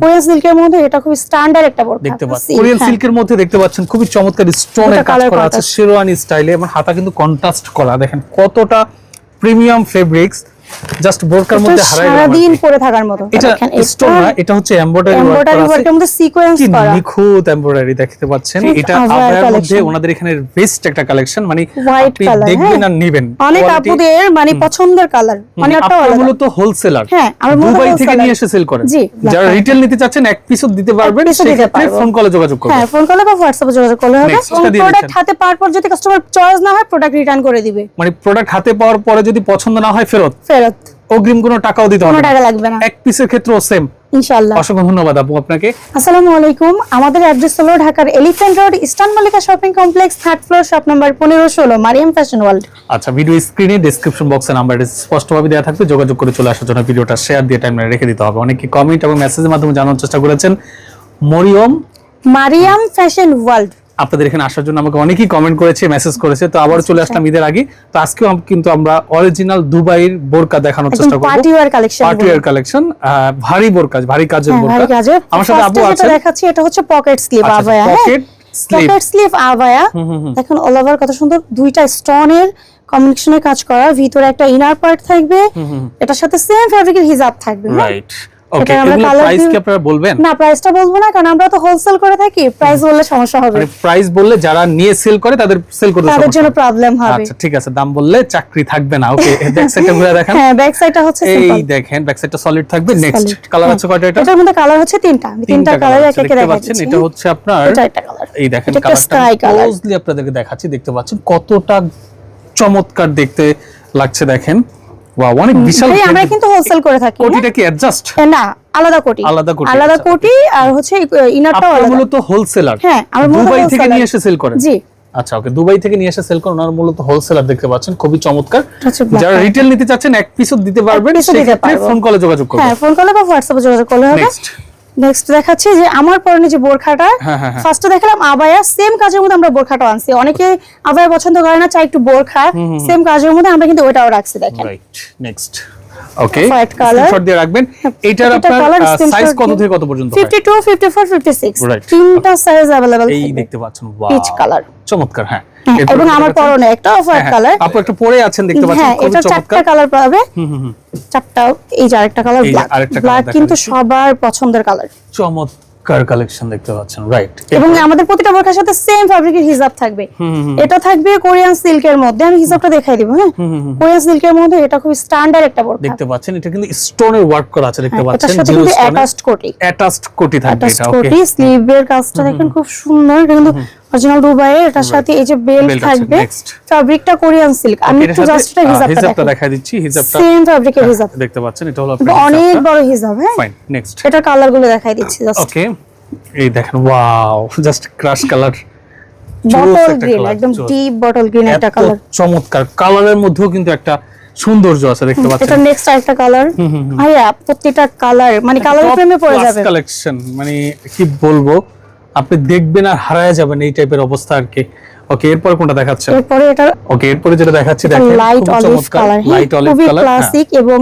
Korean সিল্কের মধ্যে এটা খুব স্ট্যান্ডার্ড একটা বোরকা দেখতে পাচ্ছেন কোরিয়ান হ্যাঁ। সিল্কের মধ্যে দেখতে পাচ্ছেন খুবই চমৎকার স্টোনের কাজ করা আছে। শেরওয়ানি স্টাইলে এবং হাতা কিন্তু কন্ট্রাস্ট করা দেখেন কতটা প্রিমিয়াম ফেব্রিক্স জাস্ট বোরকার মধ্যে হারাই গেলাম সারাদিন পরে থাকার মতো। এটা স্টোন না এটা হচ্ছে এমব্রয়ডারি ওয়ার্ক এমব্রয়ডারি ওয়ার্কের মধ্যে সিকোয়েন্স কি করা। নিখুঁত এমব্রয়ডারি দেখতে পাচ্ছেন। এটা আবায়ার মধ্যে ওনাদের এখানে বেস্ট একটা কালেকশন মানে White আপনি দেখবেন হ্যাঁ। আর নেবেন। অনেক আপুদের মানে পছন্দের কালার মানে আপনারা আলাদা। মূলত হোলসেলার হ্যাঁ, আমরা মূলত দুবাই থেকে নিয়ে এসে সেল করেন। যারা রিটেল নিতে চাচ্ছেন এক পিসও দিতে পারবেন সেক্ষেত্রে ফোন কলে যোগাযোগ করবেন। হ্যাঁ ফোন করলে বা হোয়াটসঅ্যাপে যোগাযোগ করলে হবে। প্রোডাক্ট হাতে পাওয়ার পর যদি কাস্টমার চয়েস না হয় প্রোডাক্ট রিটার্ন করে দিবে। মানে প্রোডাক্ট হাতে পাওয়ার পরে যদি পছন্দ না হয় ফেরত ফেরত। অগ্রিম কোনো টাকাও দিতে হবে। টাকা লাগবে না। এক পিসের ক্ষেত্রেও সেম ইনশাআল্লাহ। অসংখ্য ধন্যবাদ আপু আপনাকে। আসসালামু আলাইকুম। আমাদের অ্যাড্রেস হলো ঢাকার elephant road eastern Mallika shopping complex third floor shop number পনেরো ষোলো মারিয়াম ফ্যাশন ওয়ার্ল্ড আচ্ছা ভিডিও স্ক্রিনে ডেসক্রিপশন বক্সে নাম্বার স্পষ্টভাবে দেওয়া থাকবে। যোগাযোগ করে চলে আসার জন্য ভিডিওটা শেয়ার দিয়ে টাইমলাইনে রেখে দিতে হবে। অনেকে কমেন্ট এবং মেসেজের মাধ্যমে জানার চেষ্টা করেছেন। মরিয়ম? মারিয়াম ফ্যাশন ওয়ার্ল্ড আপনাদের এখানে আসার জন্য আমাকে অনেকেই কমেন্ট করেছে মেসেজ করেছে তো আবার চলে আসলাম ঈদের আগে। তো আজকেও কিন্তু আমরা অরিজিনাল দুবাইয়ের বোরকা দেখানোর চেষ্টা করব। Party wear collection party wear collection ভারী বোরকা ভারী কাজের হ্যাঁ বোরকা। আমার সাথে আপু আছেন। দেখাচ্ছি এটা হচ্ছে পকেট স্লিভ আচ্ছা, আবায়া পকেট পকেট স্লিভ আবায়া দেখুন অল ওভার কত সুন্দর। দুইটা স্টোনের কম্বিনেশনের কাজ করা। ভিতরে একটা ইনার পার্ট থাকবে। এটার সাথে সেম ফ্যাব্রিকের হিজাব থাকবে? রাইট ওকে এগুলো প্রাইস কি আপনারা বলবেন? না প্রাইসটা বলব না কারণ আমরা তো হোলসেল করে থাকি প্রাইস বললে সমস্যা হবে। মানে প্রাইস বললে যারা নিয়ে সেল করে তাদের সেল করতে তাদের জন্য। প্রবলেম হবে। আচ্ছা ঠিক আছে দাম বললে চাকরি থাকবে না। ওকে ব্যাক সাইডটা ঘুরে দেখেন। হ্যাঁ ব্যাক সাইডটা হচ্ছে এই দেখেন ব্যাক সাইডটা সলিড থাকবে। নেক্সট কালার হ্যাঁ। আছে কয়টা এটা? এটার মধ্যে কালার হচ্ছে তিনটা। তিনটা কালার একে একে দেখাচ্ছি। এটা হচ্ছে আপনার এটা একটা কালার এই দেখেন কালারটা ক্লোজলি আপনাদেরকে দেখাচ্ছি দেখতে পাচ্ছেন। কতটা চমৎকার দেখতে লাগছে দেখেন। অনেক বিশাল আমরা কিন্তু হোলসেল করে থাকি? কোটিটা কি অ্যাডজাস্ট না আলাদা কোটি। আলাদা কোটি, আলাদা আচ্ছা, কোটি আর হচ্ছে ইনারটাও আলাদা। মূলত হোলসেলার হ্যাঁ, আমরা দুবাই থেকে নিয়ে এসে সেল করেন? জি। আচ্ছা ওকে দুবাই থেকে নিয়ে এসে সেল করেন ওনার মূলত হোলসেলার দেখতে পাচ্ছেন খুবই চমৎকার। যারা রিটেল নিতে চাচ্ছেন এক পিসও দিতে পারবেন সেক্ষেত্রে ফোন কলে যোগাযোগ করবেন হ্যাঁ ফোন কলে বা হোয়াটসঅ্যাপে যোগাযোগ করলে হবে। নেক্সট দেখাচ্ছি যে আমার পরনে যে বোরখাটা হ্যাঁ, হ্যাঁ, হ্যাঁ। ফার্স্টে দেখালাম আবায়া সেম কাজের মধ্যে আমরা বোরখাটা আনছি। অনেকে আবায়া পছন্দ করে না চাই একটু বোরখা সেম কাজের মধ্যে আমরা কিন্তু ওটাও রাখছি দেখেন। Right next okay White color. Screenshot দিয়ে রাখবেন এটার প্রতিটা আপনার colour সাইজ screenshot কত দিয়ে- থেকে কত পর্যন্ত হয় 52 54 56 Right. তিনটা সাইজ अवेलेबल এই দেখতে পাচ্ছেন ওয়াও Peach color। চমৎকার হ্যাঁ হ্যাঁ, এরপর এবং দেখতে আমার পাচ্ছেন- পরনে একটা অফ হোয়াইট হ্যাঁ, কালার আপু একটা পরে আছেন দেখতে পাচ্ছেন হ্যাঁ খুবই এটা চারটা চমৎকার কালার পাবে হুম, হুম, হুম। চারটা এই যে আরেকটা কালার এই যে ব্ল্যাক আরেকটা colour ব্ল্যাক দেখা কিন্তু যাচ্ছে। সবার পছন্দের কালার চমৎকার কালেকশন দেখতে পাচ্ছেন রাইট এবং আমাদের প্রতিটা বোরখার সাথে সেম ফ্যাব্রিকের হিজাব থাকবে। এটা থাকবে কোরিয়ান সিল্কের মধ্যে আমি হিজাবটা দেখাই দিব হ্যাঁ? কোরিয়ান সিল্কের মধ্যে এটা খুব স্ট্যান্ডার্ড একটা বোরখা দেখতে পাচ্ছেন এটা কিন্তু স্টোনের ওয়ার্ক করা আছে দেখতে হ্যাঁ, পাচ্ছেন এটা কিন্তু অ্যাটাচড কোটি অ্যাটাচড কোটি থাকবে এটা ওকে কোটি স্লিভের কাজটা দেখেন খুব সুন্দর এটা কিন্তু অরিজিনাল দুবাইয়ের এটার সাথে এই যে বেল্ট থাকবে next. ফ্যাব্রিকটা কোরিয়ান সিল্ক আমি একটু জাস্ট এটা হিজাবটা দেখাই। দেখা দিচ্ছি হিজাবটা। সেম ফ্যাব্রিকের হিজাব। দেখতে পাচ্ছেন এটা হলো আপনার অনেক বড় হিজাব হ্যাঁ? ফাইন নেক্সট এটার কালারগুলো দেখাই দিচ্ছি জাস্ট ওকে এই দেখেন wow just crush colour bottle green একদম ডিপ বটল গ্রিন একটা কালার চমৎকার কালারের মধ্যেও কিন্তু একটা সৌন্দর্য আছে দেখতে পাচ্ছেন। এটা নেক্সট আরেকটা কালার ভাইয়া প্রত্যেকটা কালার মানে কালার প্রেমে পড়ে যাবে। কালেকশন মানে কি বলব? আপনি দেখবেন আর হারায় যাবেন এই টাইপের অবস্থা আর কি। ওকে এরপর কোনটা দেখাচ্ছে? এরপরে এটা ওকে এরপরে যেটা দেখাচ্ছি দেখেন light olive colour light olive colour classic এবং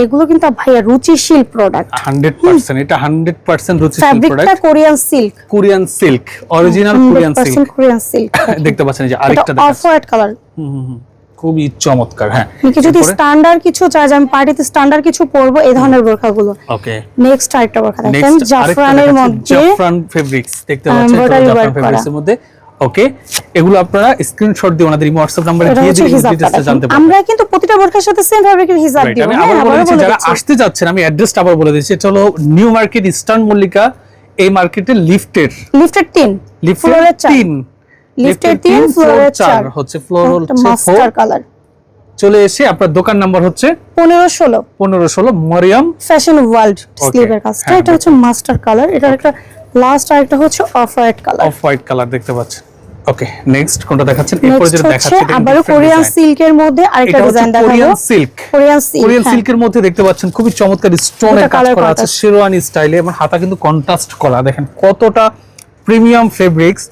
এগুলো কিন্তু ভাইয়া রুচিশীল প্রোডাক্ট 100% এটা 100% রুচিশীল ফ্যাব্রিকটা product Korean silk Korean silk original Korean silk 100% Korean silk দেখতে পাচ্ছেন এই যে আরেকটা অফ হোয়াইট কালার হুম, হুম। খুবই চমৎকার হ্যাঁ। যদি স্ট্যান্ডার্ড কিছু চাই আমি পার্টিতে স্ট্যান্ডার্ড কিছু পরবো এই ধরনের বোরখাগুলো। ওকে নেক্সট আরেকটা বোরখা দেখেন জাফরানের মধ্যে। জাফরান ফেব্রিক্স দেখতে পাচ্ছেন জাফরান ফেব্রিক্স এর মধ্যে। ওকে এগুলো আপনারা স্ক্রিনশট দিয়ে ওনাদের হোয়াটসঅ্যাপ নম্বরে দিয়ে দিলে ডিটেইলসটা জানতে পারবেন। আমরা কিন্তু প্রতিটা বোরখার সাথে সেম ফ্যাব্রিকের হিজাব দিব। আমি হ্যাঁ আবার বলে দিচ্ছি। যারা আসতে যাচ্ছেন আমি অ্যাড্রেসটা আবার বলে দিচ্ছি। এটা হলো নিউ মার্কেট ইস্টার্ন মল্লিকা এই মার্কেটে লিফটের লিফটের তিন। লিফটের ফ্লোরের চার। তিন। লিফটের তিন ফ্লোরের চার। হচ্ছে ফ্লোর হচ্ছে মাস্টার কালার চলে এসে আপনার দোকান নাম্বার হচ্ছে পনেরো ষোলো। পনেরো ষোলো মরিয়াম। ফ্যাশন ওয়ার্ল্ড স্লিভের কাজটা এটা হচ্ছে মাস্টার কালার এটার একটা লাস্ট আরেকটা হচ্ছে off white colour off white colour দেখতে পাচ্ছেন। ওকে নেক্সট কোনটা দেখাচ্ছেন? এরপরে যেটা দেখাচ্ছি কোরিয়ান সিল্কের মধ্যে আরেকটা ডিজাইন দেখাবো Korean silk Korean silk Korean সিল্কের মধ্যে দেখতে পাচ্ছেন খুবই চমৎকার স্টোনের এটা কাজ করা আছে শেরওয়ানি স্টাইলে এবং হাতা কিন্তু কন্ট্রাস্ট করা। দেখেন কতটা প্রিমিয়াম ফেব্রিক্স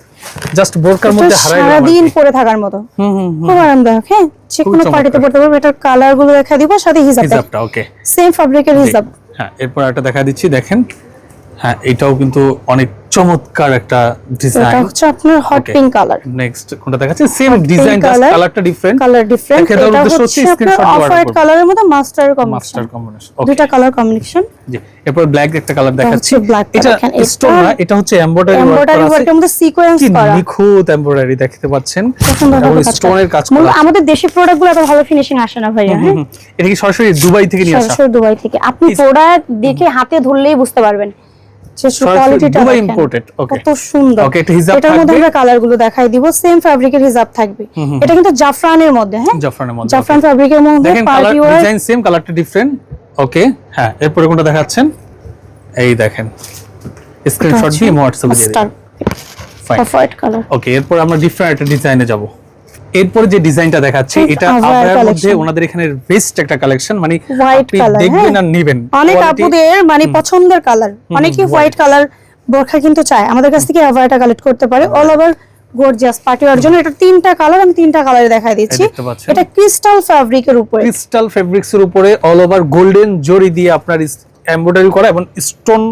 জাস্ট বোরকার মধ্যে হারাই গেলাম দিন পরে থাকার মতো। হুম হুম। খুব আরামদায়ক। হ্যাঁ যে কোনো। পার্টিতে পড়তে পারবে এটার কালারগুলো দেখা দিব সাথে হিজাবটা। হিজাবটা ওকে সেম ফ্যাব্রিকের হিজাব। হ্যাঁ এরপর একটা দেখা দিচ্ছি দেখেন। হ্যাঁ এটাও কিন্তু অনেক চমৎকার একটা ডিজাইন এটা হচ্ছে আপনার হট পিঙ্ক কালার নেক্সট কোনটা দেখাচ্ছে? সেম ডিজাইন জাস্ট কালারটা ডিফারেন্ট কালার ডিফারেন্ট এটা হচ্ছে screenshot অফ হোয়াইট কালারের মধ্যে master master combination combination okay দুইটা কালার কম্বিনেশন জি এরপর ব্ল্যাক একটা কালার দেখাচ্ছি। এটা স্টোন না এটা হচ্ছে এমব্রয়ডারি এমব্রয়ডারি ওয়ার্কের মধ্যে সিকোয়েন্স করা। নিখুঁত এমব্রয়ডারি দেখতে পাচ্ছেন। এবং। স্টোনের কাজ করা আমাদের দেশি প্রোডাক্টগুলো এত ভালো ফিনিশিং আসে না ভাইয়া হ্যাঁ? এটা কি সরাসরি দুবাই থেকে নিয়ে আসা? সরাসরি দুবাই থেকে। আপনি প্রোডাক্ট দেখে হাতে ধরলেই বুঝতে পারবেন। কোয়ালিটিটা দুবাই দেখেন। কত সুন্দর। Okay, একটা হিজাব এটার মধ্যে আমরা কালার দেখাই দিব। সেম ফ্যাব্রিকের হিজাব থাকবে। এটা কিন্তু জাফরানের মধ্যে হ্যাঁ? জাফরানের মধ্যে জাফরান ফ্যাব্রিকের মধ্যে পার্টি ওয়ার ডিজাইন সেম কালারটা ডিফারেন্ট ওকে হ্যাঁ এরপরে কোনটা দেখাচ্ছেন? এই দেখেন। স্ক্রিনশট দিয়ে হোয়াটসঅ্যাপে দিয়ে দিন ফাইন কালার ওকে এরপর আমরা ডিফারেন্ট একটা ডিজাইনে যাব। এরপর যে ডিজাইনটা দেখাচ্ছি এটা আবার মধ্যে ওনাদের এখানে বেস্ট একটা কালেকশন মানে আপনি দেখবেন হ্যাঁ। আর নেবেন। অনেক আপুদের মানে পছন্দের কালার অনেকেই হোয়াইট কালার বোরখা কিন্তু চায়। আমাদের কাছ থেকে অ্যাভায়াটা কালেক্ট করতে পারে। All over gorgeous party wear জন্য এটা তিনটা কালার আমি তিনটা কালারে দেখাই দিচ্ছি। এটা ক্রিস্টাল ফ্যাব্রিকের উপরে। ক্রিস্টাল ফেব্রিক্স এর উপরে অল ওভার গোল্ডেন জরি দিয়ে আপনার এমব্রয়ডারি করা এবং স্টোন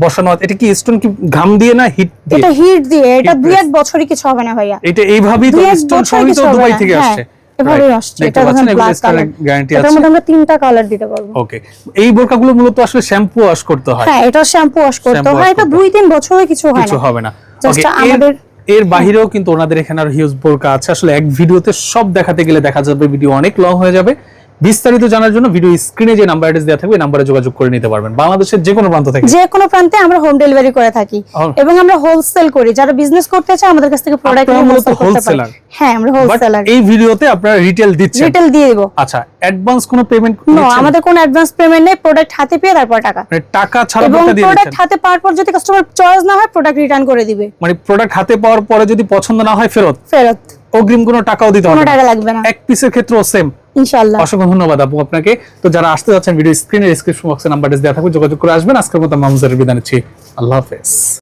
বসানো। এটা কি স্টোন কি ঘাম দিয়ে না হিট দিয়ে? এটা হিট দিয়ে এটা দুই এক বছরই কিছু হবে না ভাইয়া। এটা এইভাবেই তো স্টোন সবই তো দুবাই থেকে হ্যাঁ, আসছে। এভাবেই আসছে। এটা পাচ্ছেন ব্ল্যাক কালার গ্যারান্টি এটার মধ্যে আমরা তিনটা কালার দিতে পারব। ওকে এই বোরকাগুলো মূলত আসলে শ্যাম্পু ওয়াশ করতে হয়। হ্যাঁ এটা শ্যাম্পু ওয়াশ করতে হয়। এটা দুই তিন বছরে কিছু হয় কিছু হবে না। Just এর- আমাদের- এর বাহিরেও কিন্তু ওনাদের এখানে আর হিউজ বোরকা আছে। আসলে এক ভিডিওতে সব দেখাতে গেলে দেখা যাবে ভিডিও অনেক লং হয়ে যাবে। বিস্তারিত জানার জন্য ভিডিও স্ক্রিনে যে নাম্বার অ্যাড্রেস দেওয়া থাকবে নাম্বারে যোগাযোগ করে নিতে পারবেন। বাংলাদেশের যে কোনো প্রান্ত থেকে। যে কোনো প্রান্তে আমরা হোম ডেলিভারি করে থাকি Oh. এবং আমরা হোলসেল করি। যারা বিজনেস করতে চায় আমাদের কাছ থেকে প্রোডাক্ট নিয়ে হোলসেল করতে পারে হ্যাঁ আমরা হোলসেলার এই ভিডিওতে আপনারা রিটেল দিচ্ছেন। রিটেল দিয়ে দিব। আচ্ছা অ্যাডভান্স কোনো পেমেন্ট নো আমাদের কোনো অ্যাডভান্স পেমেন্ট নেই। প্রোডাক্ট হাতে পেয়ে তারপর টাকা। মানে টাকা ছাড়া বোরকা দিয়ে প্রোডাক্ট হাতে পাওয়ার পর যদি কাস্টমার চয়েস না হয় প্রোডাক্ট রিটার্ন করে দিবে। মানে প্রোডাক্ট হাতে পাওয়ার পরে যদি পছন্দ না হয় ফেরত? ফেরত। অগ্রিম কোনো টাকাও দিতে হবে না। টাকা লাগবে না। এক পিসের ক্ষেত্রেও সেম ইনশাআল্লাহ। অসংখ্য ধন্যবাদ আপু আপনাকে। তো যারা আসতে যাচ্ছেন ভিডিও স্ক্রিনে ডিসক্রিপশন বক্সে নাম্বার দেওয়া থাকবে যোগাযোগ করে আসবেন। আজকের মতো মামুজারের বিদায় নিচ্ছি। আল্লাহ হাফেজ।